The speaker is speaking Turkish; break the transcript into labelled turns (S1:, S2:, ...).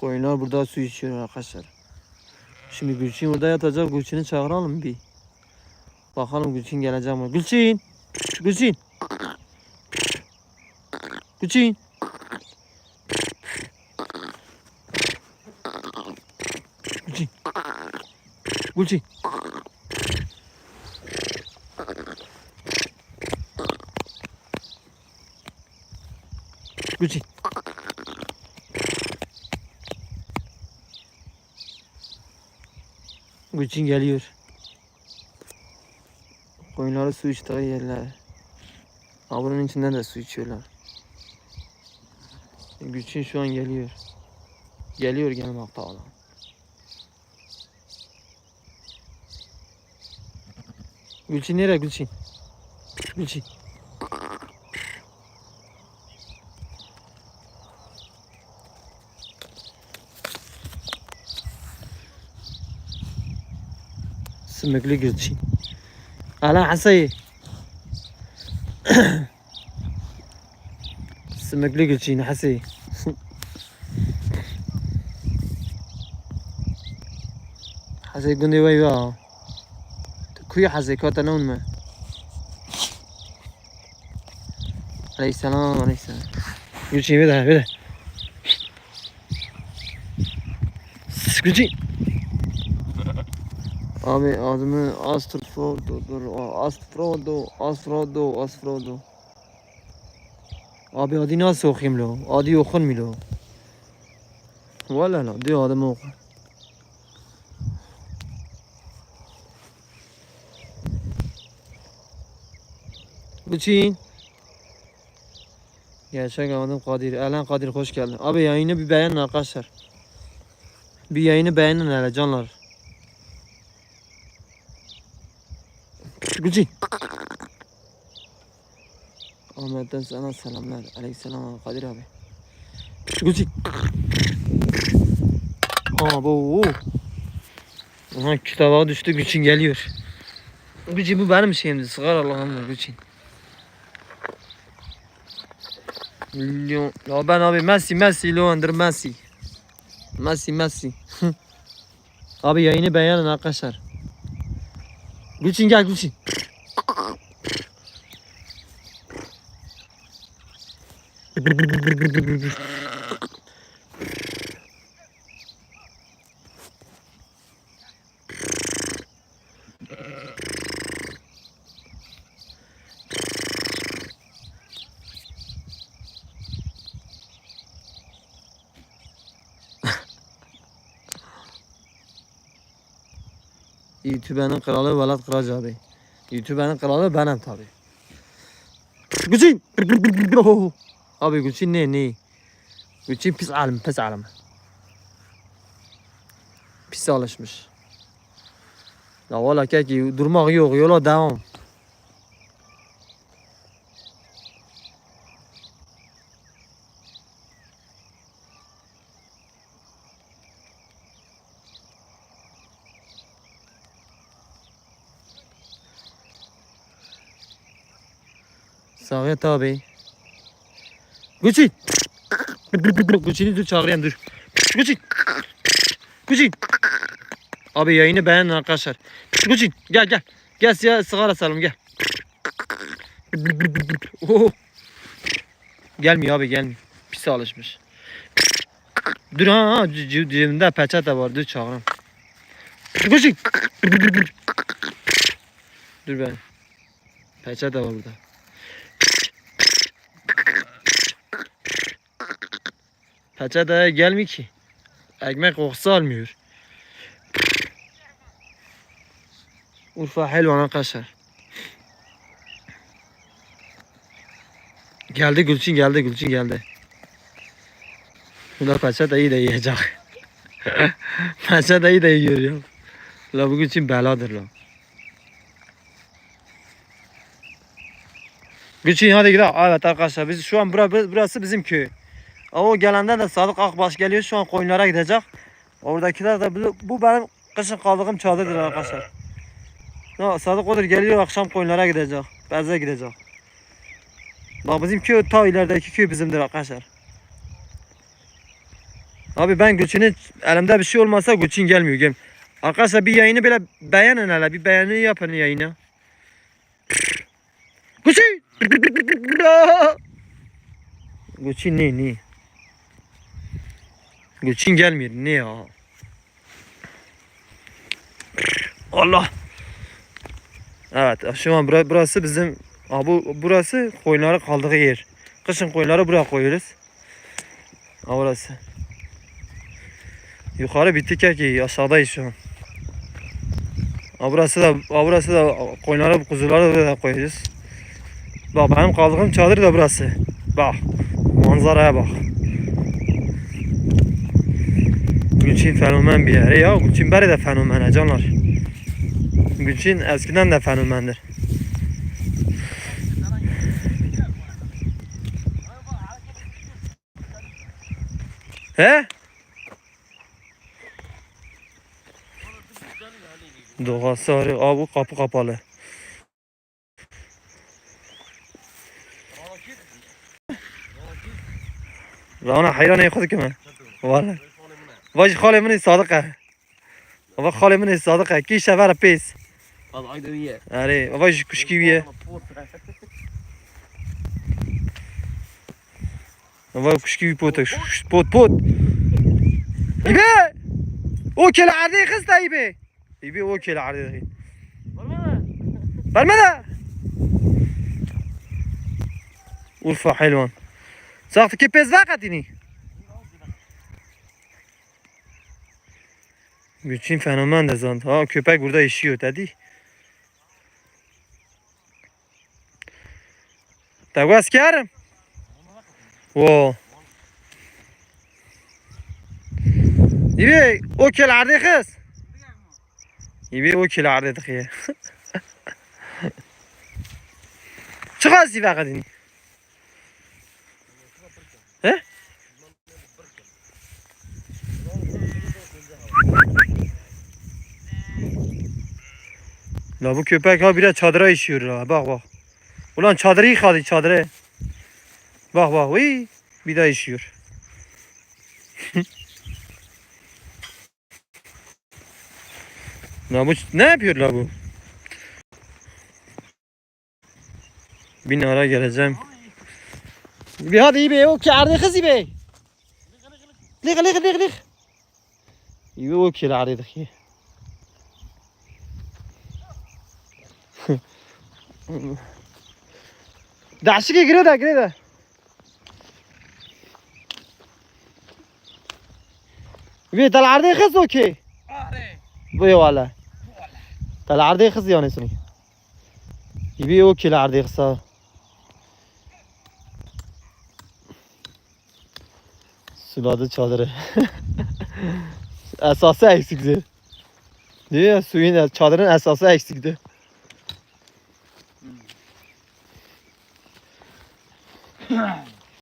S1: Koyunlar burada su içiyor arkadaşlar. Şimdi Gülçin burada yatacak. Gülçin'i çağıralım bir. Bakalım Gülçin gelecek mi? Gülçin! Gülçin! Gülçin! Gülçin! Gülçin! Gülçin! Gülçin geliyor. Koyunları su içtiği yerler. Avlunun içinden de su içiyorlar. Gülçin şu an geliyor. Geliyor gelmekte olan. Gülçin nereye Gülçin? Gülçin. سمكليكتشي على عصاي سمكليكتشي نحسي حسي. قندي ويوا كوي حسي كوتا نون ما. عليه السلام عليه السلام. يوشي بدا بدا. سكوتي Abi adımı Astrofrodo dur Astrofrodo Astrofrodo Astrofrodo Abi adı nasıl okuyayım lo? Adı okunmuyor lo. Valla la diyor adımı oku. Gülçin. Gerçek adım Kadir. Elen Kadir hoş geldin. Abi yayını bir beğenin arkadaşlar. Bir yayını beğenin hele canlar. Gülçin. Ahmet'ten sana selamlar. Aleykümselam Kadir abi. Gülçin. Aa bu. Aha kitaba düştü Gülçin geliyor. Gülçin bu benim şeyimdi. Sıkar Allah'ım Gülçin. Milyon. Ya ben abi Messi Messi Leander Messi. Messi Messi. abi yayını beğenin arkadaşlar. Gülçin gel Gülçin. YouTube'nin kralı Velat Kıraç abi. YouTube'nin kralı benim tabi. Gülçin. Abi Gülçin ne ne? Gülçin pis alim pis alim. Pis alışmış. La valla ki durmak yok yola devam. Samet abi. Gülçin. Gülçin'i dur çağırayım dur. Gülçin. Gülçin. Abi yayını beğenin arkadaşlar. Gülçin gel gel. Gel size sigara salım gel. Oh. Gelmiyor abi gelmiyor. Pis alışmış. Dur ha, cebimde peçete var dur çağırayım. Gülçin. Dur ben. Peçete var burada. Peçete gelmiyor ki. Ekmek kokusu almıyor. Urfa helvan arkadaşlar. Geldi Gülçin geldi Gülçin geldi. Bu da peçeteyi de yiyecek. peçeteyi de yiyor ya. La bu Gülçin beladır la. Gülçin hadi gidelim. Evet arkadaşlar biz şu an bura, burası bizim köy. O gelende de Sadık Akbaş geliyor. Şu an koyunlara gidecek. Oradakiler de bu, bu benim kışın kaldığım çadırdır arkadaşlar. Ya, Sadık odur geliyor akşam koyunlara gidecek. Berze gidecek. Bak bizim köy ta ilerideki köy bizimdir arkadaşlar. Abi ben Gülçin'in elimde bir şey olmasa Gülçin gelmiyor. Gel. Arkadaşlar bir yayını böyle beğenin hele. Bir beğeni yapın yayına. Gülçin! Gülçin ne ne? Gülçin gelmiyor. Ne ya? Allah! Evet şu an bura- burası bizim Aa, bu burası koyunları kaldığı yer. Kışın koyunları buraya koyuyoruz. Aa, burası. Yukarı bittik erkeği aşağıdayız şu an. Aa, burası da aa, burası da koyunları kuzuları buraya koyuyoruz. Bak benim kaldığım çadır da burası. Bak manzaraya bak. Gülçin fenomen bir yeri ya. Gülçin beri de fenomen canlar. Gülçin eskiden de fenomendir. He? Doğa sarı. Aa bu kapı kapalı. Rana hayran yakaladık mı? Vallahi. واش خالي مني صادقة. بابا خالي مني صادقة. كي شفر بيس.
S2: هذا عيد وياه
S1: اري بابا كشكي وياه بابا كشكي بوتك بوت. بوت يبي! وكل عرضي خسته يبي. يبي وكل عرضي برمله ورفع حلوان. صافي كي بيس فقط يعني Bütün fenomen de zand. Ha köpek burada işiyor dedi. Tagu askerim. Wo. يبي اوكل عرضي خس يبي اوكل عرضي دخيه شو خاصي بقى ديني He? La bu köpek ha bir de çadıra işiyor ha bak bak. Ulan çadırı yıkadı çadırı. Bak bak uy bir daha işiyor. la bu ne yapıyor la bu? Bir ara geleceğim. Bir hadi iyi be o kârdı kız iyi be. Lik lik lik lik. İyi o kârdı ki. دعشك قريدة قريدة بي طلع عرضي خز اوكي بي والله طلع عرضي خز يعني سني يبي اوكي العرضي خصها Suladı çadırı. esası eksikti. Değil mi? Suyun çadırın esası eksikti.